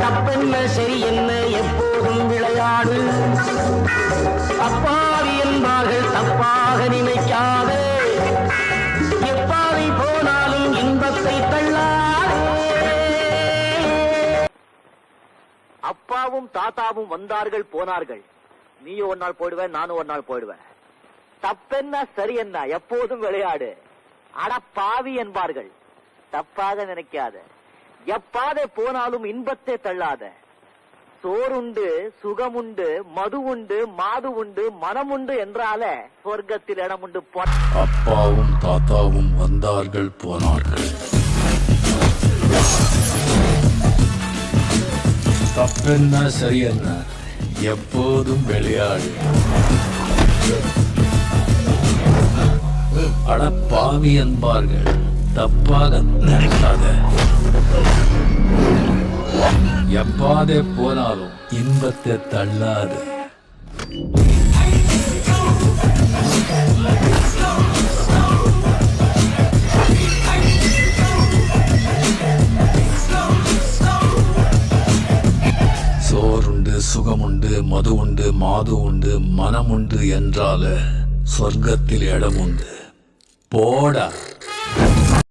தப்பென்ன சரி என்ன எப்போதும் விளையாடு. அப்பாவி என்பார்கள் தப்பாக நினைக்காதே. எப்பாவை போனாலும் இன்பத்தை தள்ளாதே. அப்பாவும் தாத்தாவும் வந்தார்கள் போனார்கள். நீயும் ஒரு நாள் போயிடுவேன் நானும் ஒரு நாள் போயிடுவேன் தப்பென்ன சரி என்ன எப்போதும் விளையாடு. அட பாவி என்பார்கள். தப்பாக நினைக்காத. எப்பாதை போனாலும் இன்பத்தை தள்ளாத. சோறுண்டு சுகமுண்டு மது உண்டு மாது உண்டு மனம் உண்டு என்றாலே சொர்க்கத்தில் இடம் உண்டு அப்பாவும் தாத்தாவும் வந்தார்கள் போனார்கள். தப்பென்ன சரியென்ன? எப்போதும் விளையாடு. அட பாவி என்பார்கள் தப்பாக நினைக்காத. எப்பாதே போனாலும் இன்பத்தை தள்ளாது. சோறுண்டு சுகமுண்டு மது உண்டு மாது உண்டு மனம் உண்டு என்றால சொர்க்கத்தில் இடம் உண்டு. போடா.